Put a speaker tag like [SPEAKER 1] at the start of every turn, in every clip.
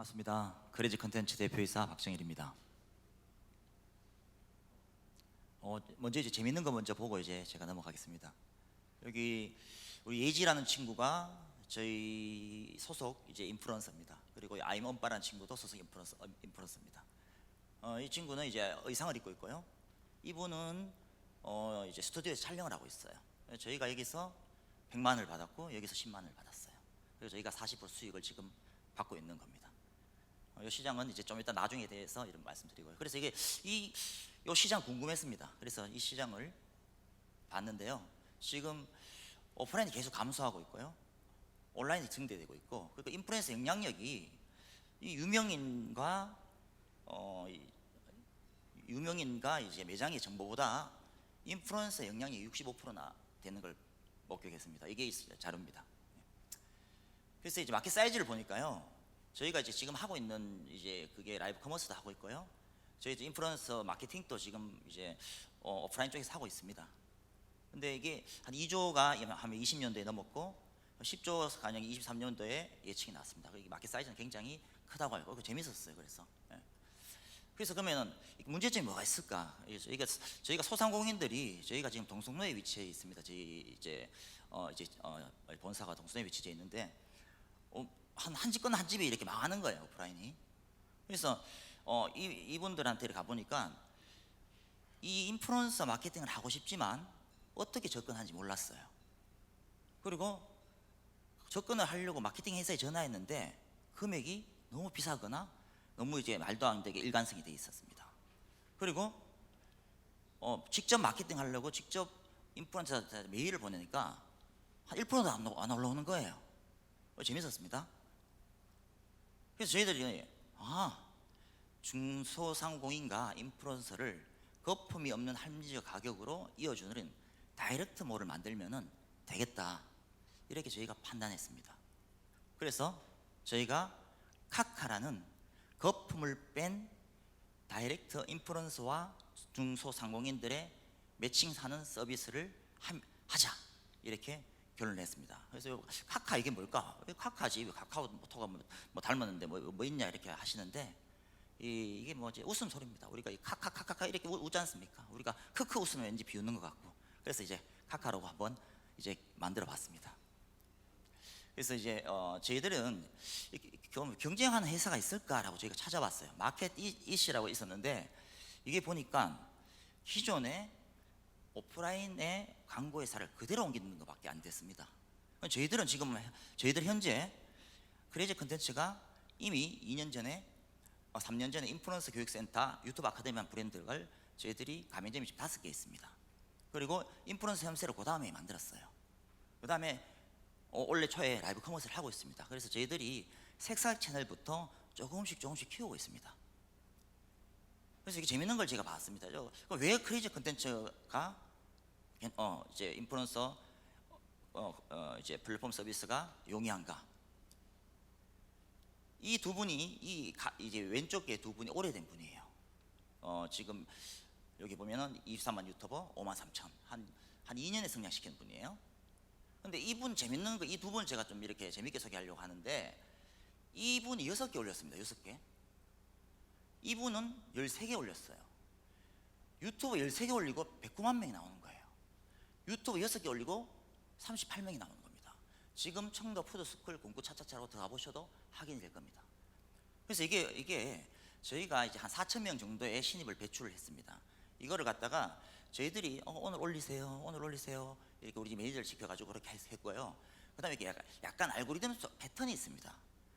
[SPEAKER 1] 반갑습니다. 그레지 컨텐츠 대표이사 박정일입니다. 어, 먼저 이제 재밌는 거 먼저 보고 이제 제가 넘어가겠습니다. 여기 우리 예지라는 친구가 저희 소속 이제 인플루언서입니다. 그리고 아임 엄빠라는 친구도 소속 인플루언서 어, 인플루언서입니다. 어, 이 친구는 이제 의상을 입고 있고요. 이분은 어, 이제 스튜디오에서 촬영을 하고 있어요. 저희가 여기서 100만을 받았고 여기서 10만을 받았어요. 그래서 저희가 40% 수익을 지금 받고 있는 겁니다. 어, 이 시장은 이제 좀 이따 나중에 대해서 이런 말씀드리고요. 그래서 이게 이, 이 시장 궁금했습니다. 그래서 이 시장을 봤는데요. 지금 오프라인이 계속 감소하고 있고요. 온라인이 증대되고 있고 그리고 인플루언서 영향력이 이 유명인과 어, 이 유명인과 이제 매장의 정보보다 인플루언서 영향이 65%나 되는 걸 목격했습니다. 이게. 자료입니다. 그래서 이제 마켓 사이즈를 보니까요. 저희가 이제 지금 하고 있는 이제 그게 라이브 커머스도 하고 있고요. 저희 인플루언서 마케팅도 지금 이제 어, 오프라인 쪽에서 하고 있습니다. 근데 이게 한 2조가 한 20년도에 넘었고 10조 가량이 23년도에 예측이 나왔습니다. 이 마켓 사이즈는 굉장히 크다고 알고 그 재밌었어요. 그래서 예. 그래서 그러면은 문제점이 뭐가 있을까? 저희가 저희가 소상공인들이 저희가 지금 동성로에 위치해 있습니다. 저희 이제 어 이제 어 본사가 동성로에 위치해 있는데 어, 한, 한 집건 한 집이 이렇게 망하는 거예요 오프라인이. 그래서 어, 이, 이분들한테 가보니까 이 인플루언서 마케팅을 하고 싶지만 어떻게 접근하는지 몰랐어요. 그리고 접근을 하려고 마케팅 회사에 전화했는데 금액이 너무 비싸거나 너무 이제 말도 안 되게 일관성이 돼 있었습니다. 그리고 어, 직접 마케팅 하려고 직접 인플루언서 메일을 보내니까 한 1%도 안, 안 올라오는 거예요. 어, 재밌었습니다. 그래서 저희들이 아 중소상공인과 인플루언서를 거품이 없는 합리적 가격으로 이어주는 다이렉트 몰을 만들면은 되겠다. 이렇게 저희가 판단했습니다. 그래서 저희가 카카라는 거품을 뺀 다이렉트 인플루언서와 중소상공인들의 매칭하는 서비스를 함- 하자. 이렇게 결론냈습니다. 그래서 카카 이게 뭘까? 왜 카카지? 왜 카카오톡가 뭐, 뭐 닮았는데 뭐, 뭐 있냐 이렇게 하시는데 이, 이게 뭐지 웃음 소리입니다. 우리가 이 카카카카카 이렇게 우, 웃지 않습니까? 우리가 크크 웃으면 왠지 비웃는 것 같고 그래서 이제 카카라고 한번 이제 만들어 봤습니다. 그래서 이제 어, 저희들은 경쟁하는 회사가 있을까라고 저희가 찾아봤어요. 마켓 이- 이시라고 있었는데 이게 보니까 기존에 오프라인의 광고 회사를 그대로 옮기는 것밖에 안 됐습니다. 저희들은 지금 저희들 현재 크레이지 컨텐츠가 이미 2년 전에 어, 3년 전에 인플루언서 교육센터 유튜브 아카데미한 브랜드를 저희들이 가맹점이 지금 다섯 개 있습니다. 그리고 인플루언서 협세를 그 다음에 만들었어요. 그 다음에 어, 올해 초에 라이브 커머스를 하고 있습니다. 그래서 저희들이 색살 채널부터 조금씩 조금씩 키우고 있습니다. 그래서 이게 재밌는 걸 제가 봤습니다. 저, 왜 크레이지 컨텐츠가 어, 이제 인플루언서 어, 어, 이제 플랫폼 서비스가 용이한가? 이 두 분이 이 가, 이제 왼쪽에 두 분이 오래된 분이에요. 어, 지금 여기 보면은 23만 유튜버 5만 3천 한한 2년에 성장시킨 분이에요. 근데 이분 재밌는 거 이 두 분 제가 좀 이렇게 재밌게 소개하려고 하는데 이분이 여섯 개 올렸습니다. 여섯 개. 이분은 13개 올렸어요. 유튜브 13개 올리고 109만 명이 나오는. 유튜브 6개 올리고 38명이 나오는 겁니다. 지금 청도 푸드스쿨 공구 차차차라고 들어가 보셔도 확인이 될 겁니다. 그래서 이게 이게 저희가 이제 한 4천 명 정도의 신입을 배출을 했습니다. 이거를 갖다가 저희들이 어, 오늘 올리세요, 오늘 올리세요 이렇게 우리 매니저를 시켜가지고 그렇게 했- 했고요. 그다음에 이게 약간, 약간 알고리즘 속 패턴이 있습니다.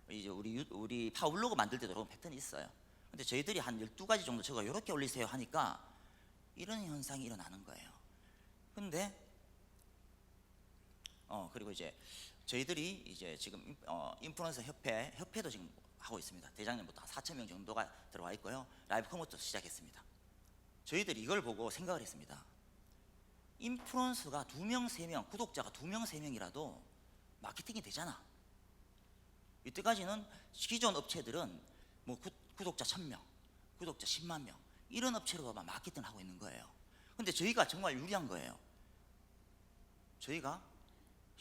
[SPEAKER 1] 이제 우리 유- 우리 파블로그 만들 때도 그런 패턴이 있어요. 근데 저희들이 한 12가지 정도 제가 이렇게 올리세요 하니까 이런 현상이 일어나는 거예요. 근데 어 그리고 이제 저희들이 이제 지금 인- 어, 인플루언서 협회 협회도 지금 하고 있습니다. 대장년부터 한 4천 명 정도가 들어와 있고요. 라이브 커머도 시작했습니다. 저희들이 이걸 보고 생각을 했습니다. 인플루언서가 두 명, 세 명, 구독자가 두 명, 세 명이라도 마케팅이 되잖아. 이때까지는 기존 업체들은 뭐 구, 구독자 1000명, 구독자 10만 명 이런 업체로만 마케팅을 하고 있는 거예요. 근데 저희가 정말 유리한 거예요. 저희가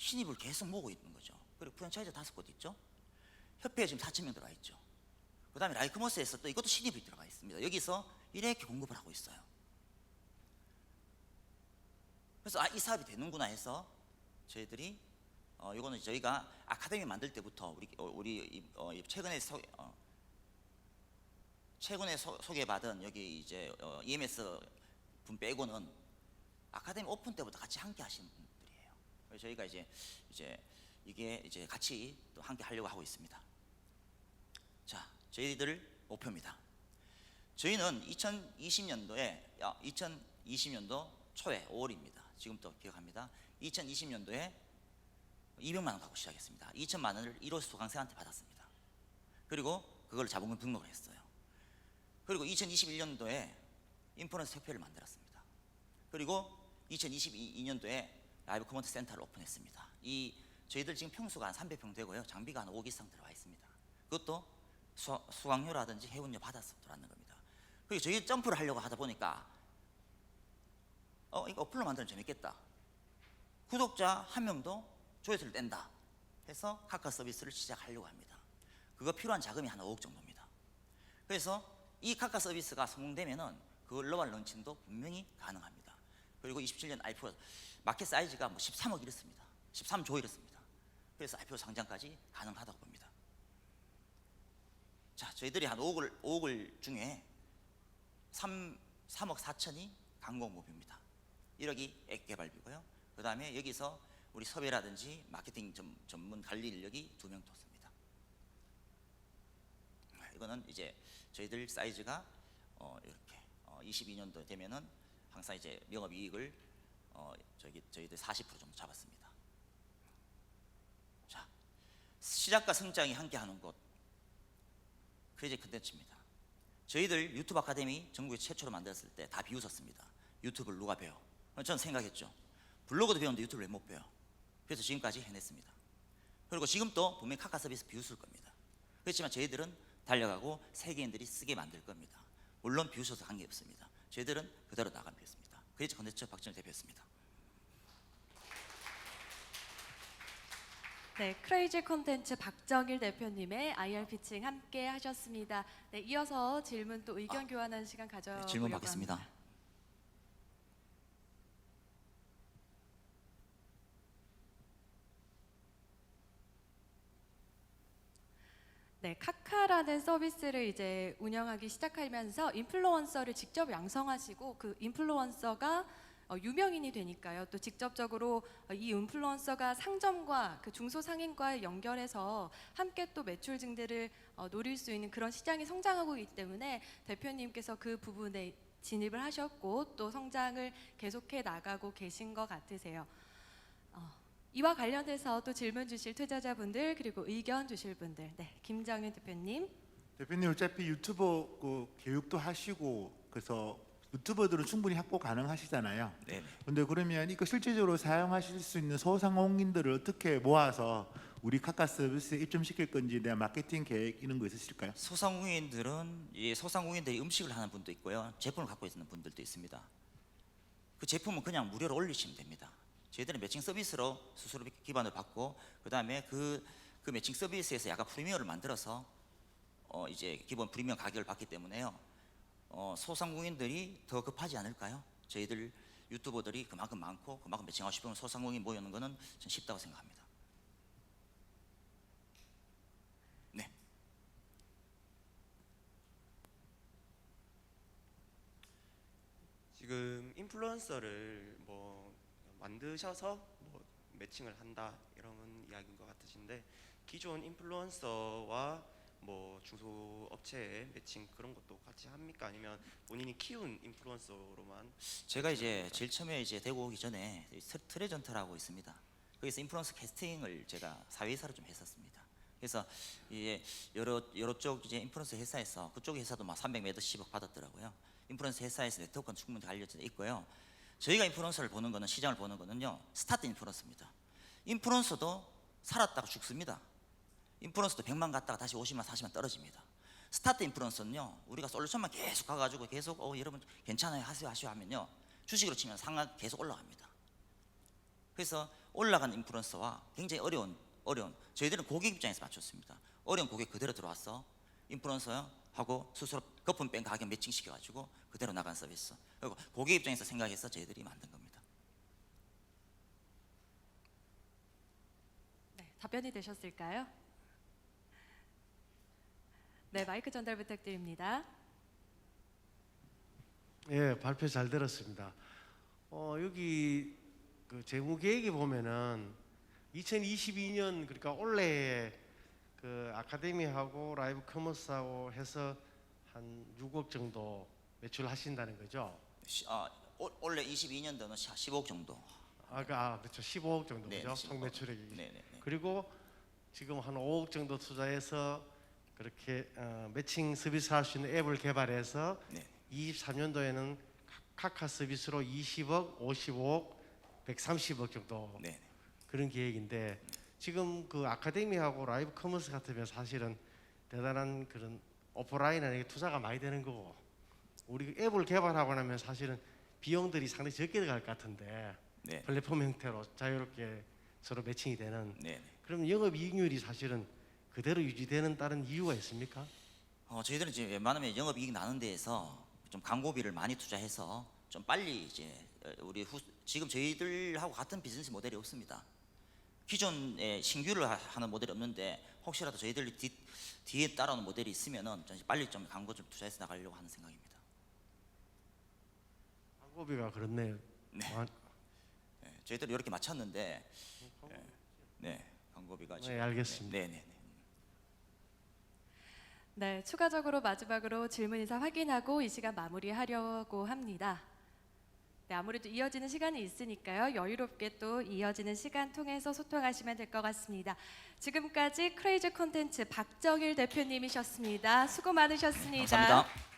[SPEAKER 1] 신입을 계속 모으고 있는 거죠. 그리고 프랜차이즈 다섯 곳 있죠. 협회에 지금 4천 명 들어와 있죠. 그 다음에 라이크머스에서 또 이것도 신입이 들어가 있습니다. 여기서 이렇게 공급을 하고 있어요. 그래서 아, 이 사업이 되는구나 해서 저희들이 어, 이거는 저희가 아카데미 만들 때부터 우리 어, 우리 이, 어, 이 최근에 소, 어, 최근에 소, 소개받은 여기 이제 어, EMS 분 빼고는 아카데미 오픈 때부터 같이 함께 하신. 그래서 저희가 이제 이제 이게 이제 같이 또 함께 하려고 하고 있습니다. 자, 저희들 목표입니다. 저희는 2020년도에 2020년도 초에 5월입니다. 지금도 기억합니다. 2020년도에 200만 원 갖고 시작했습니다. 2천만 원을 1호 수강생한테 받았습니다. 그리고 그걸 자본금 등록을 했어요. 그리고 2021년도에 인프런스 협회를 만들었습니다. 그리고 2022년도에 라이브 커먼트 센터를 오픈했습니다. 이 저희들 지금 평수가 한 300평 되고요. 장비가 한 5기 이상 들어와 있습니다. 그것도 수, 수강료라든지 해운료 받아서 들어왔는 겁니다. 그리고 저희 점프를 하려고 하다 보니까 어 이거 어플로 만들면 재밌겠다. 구독자 한 명도 조회수를 뗀다. 해서 카카 서비스를 시작하려고 합니다. 그거 필요한 자금이 한 5억 정도입니다. 그래서 이 카카 서비스가 성공되면은 그 글로벌 런칭도 분명히 가능합니다. 그리고 27년 IPO 마켓 사이즈가 뭐 13억 이렇습니다. 13조 이렇습니다. 그래서 IPO 상장까지 가능하다고 봅니다. 자, 저희들이 한 5억을 5억을 중에 3 3억 4천이 강공 목표입니다. 1억이 액 개발비고요. 그 다음에 여기서 우리 섭외라든지 마케팅 전, 전문 관리 인력이 두 명 뒀습니다. 이거는 이제 저희들 사이즈가 어, 이렇게 어, 22년도 되면은 항상 이제 영업 이익을 어, 저기 저희들 40% 정도 잡았습니다. 자, 시작과 성장이 함께하는 곳 크레이지 컨텐츠입니다. 저희들 유튜브 아카데미 전국에 최초로 만들었을 때 다 비웃었습니다. 유튜브를 누가 배워? 저는 생각했죠. 블로그도 배웠는데 유튜브를 왜 못 배워? 그래서 지금까지 해냈습니다. 그리고 지금 또 분명히 카카 서비스 비웃을 겁니다. 그렇지만 저희들은 달려가고 세계인들이 쓰게 만들 겁니다. 물론 비웃어도 관계없습니다. 저희들은 그대로 나가겠습니다. 크레이지 컨텐츠 박진우 대표였습니다.
[SPEAKER 2] 네, 크레이지 콘텐츠 박정일 대표님의 IR 피칭 함께 하셨습니다. 네, 이어서 질문 또 의견 교환하는 시간 가져
[SPEAKER 1] 네, 질문 받겠습니다.
[SPEAKER 2] 네, 카카라는 서비스를 이제 운영하기 시작하면서 인플루언서를 직접 양성하시고 그 인플루언서가 어, 유명인이 되니까요. 또 직접적으로 어, 이 인플루언서가 상점과 그 중소상인과의 연결해서 함께 또 매출 증대를 어, 노릴 수 있는 그런 시장이 성장하고 있기 때문에 대표님께서 그 부분에 진입을 하셨고 또 성장을 계속해 나가고 계신 것 같으세요. 어, 이와 관련해서 또 질문 주실 투자자분들 그리고 의견 주실 분들, 네, 김정윤 대표님.
[SPEAKER 3] 대표님 어차피 유튜버 그 교육도 하시고 그래서 유튜버들은 충분히 확보 가능하시잖아요.
[SPEAKER 1] 네.
[SPEAKER 3] 근데 그러면 이거 실제적으로 사용하실 수 있는 소상공인들을 어떻게 모아서 우리 카카 서비스에 입점시킬 건지에 대한 마케팅 계획 이런 거 있으실까요?
[SPEAKER 1] 소상공인들은 이 소상공인들이 음식을 하는 분도 있고요. 제품을 갖고 있는 분들도 있습니다. 그 제품은 그냥 무료로 올리시면 됩니다. 저희들은 매칭 서비스로 수수료 기반을 받고 그다음에 그, 그 매칭 서비스에서 약간 프리미엄을 만들어서 어 이제 기본 프리미엄 가격을 받기 때문에요. 어 소상공인들이 더 급하지 않을까요? 저희들 유튜버들이 그만큼 많고 그만큼 매칭하고 싶으면 소상공인 모이는 거는 전 쉽다고 생각합니다. 네.
[SPEAKER 4] 지금 인플루언서를 뭐 만드셔서 뭐 매칭을 한다 이런 이야기인 것 같으신데 기존 인플루언서와 뭐 중소업체의 매칭 그런 것도 같이 합니까 아니면 본인이 키운 인플루언서로만
[SPEAKER 1] 제가 이제 제일 처음에 이제 대구 오기 전에 트- 트레전터라고 있습니다. 거기서 인플루언서 캐스팅을 제가 사회이사로 좀 했었습니다. 그래서 이제 여러 여러 쪽 이제 인플루언서 회사에서 그쪽 회사도 막 300매더 10억 받았더라고요. 인플루언서 회사에서 네트워크는 충분히 알려져 있고요. 저희가 인플루언서를 보는 거는 시장을 보는 거는요 스타트 인플루언서입니다. 인플루언서도 살았다가 죽습니다. 인플루언서도 100만 갔다가 다시 50만 40만 떨어집니다. 스타트 인플루언서는요 우리가 솔루션만 계속 가 가지고 계속 어 여러분 괜찮아요 하세요 하시오 하면요 주식으로 치면 상한 계속 올라갑니다. 그래서 올라간 인플루언서와 굉장히 어려운 어려운 저희들은 고객 입장에서 맞췄습니다. 어려운 고객 그대로 들어와서 인플루언서하고 스스로 거품 뺀 가격 매칭시켜 가지고 그대로 나간 서비스. 그리고 고객 입장에서 생각해서 저희들이 만든 겁니다.
[SPEAKER 2] 네, 답변이 되셨을까요? 네, 마이크 전달 부탁드립니다.
[SPEAKER 5] 예, 발표 잘 들었습니다. 어, 여기 그 재무 계획에 보면은 2022년 그러니까 올해 그 아카데미하고 라이브 커머스하고 해서 한 6억 정도 매출하신다는 거죠.
[SPEAKER 1] 시- 아, 올- 올해 22년도는 15억 정도.
[SPEAKER 5] 아까 아, 그렇죠. 15억 정도
[SPEAKER 1] 네,
[SPEAKER 5] 그죠?
[SPEAKER 1] 15억.
[SPEAKER 5] 총 매출액이.
[SPEAKER 1] 네, 네, 네.
[SPEAKER 5] 그리고 지금 한 5억 정도 투자해서 그렇게 어, 매칭 서비스 할 수 있는 앱을 개발해서
[SPEAKER 1] 네.
[SPEAKER 5] 23년도에는 카카 서비스로 20억, 55억, 130억 정도
[SPEAKER 1] 네.
[SPEAKER 5] 그런 계획인데 지금 그 아카데미하고 라이브 커머스 같으면 사실은 대단한 그런 오프라인에 투자가 많이 되는 거고 우리 앱을 개발하고 나면 사실은 비용들이 상당히 적게 들어갈 것 같은데
[SPEAKER 1] 네.
[SPEAKER 5] 플랫폼 형태로 자유롭게 서로 매칭이 되는
[SPEAKER 1] 네. 네.
[SPEAKER 5] 그럼 영업 이익률이 사실은 그대로 유지되는 다른 이유가 있습니까?
[SPEAKER 1] 어, 저희들은 지금 웬만하면 영업 이익 나는 데에서 좀 광고비를 많이 투자해서 좀 빨리 이제 어, 우리 후, 지금 저희들하고 같은 비즈니스 모델이 없습니다. 기존에 신규를 하- 하는 모델이 없는데 혹시라도 저희들 뒤, 뒤에 따라오는 모델이 있으면은 좀 빨리 좀 광고 좀 투자해서 나가려고 하는 생각입니다.
[SPEAKER 5] 광고비가 그렇네요.
[SPEAKER 1] 네.
[SPEAKER 5] 아,
[SPEAKER 1] 네, 저희들이 이렇게 맞췄는데 네, 네 광고비가
[SPEAKER 5] 네, 알겠습니다.
[SPEAKER 1] 네, 네, 네.
[SPEAKER 2] 네, 추가적으로 마지막으로 질문 인사 확인하고 이 시간 마무리하려고 합니다. 네, 아무래도 이어지는 시간이 있으니까요. 여유롭게 또 이어지는 시간 통해서 소통하시면 될 것 같습니다. 지금까지 크레이지 콘텐츠 박정일 대표님이셨습니다. 수고 많으셨습니다.
[SPEAKER 1] 감사합니다.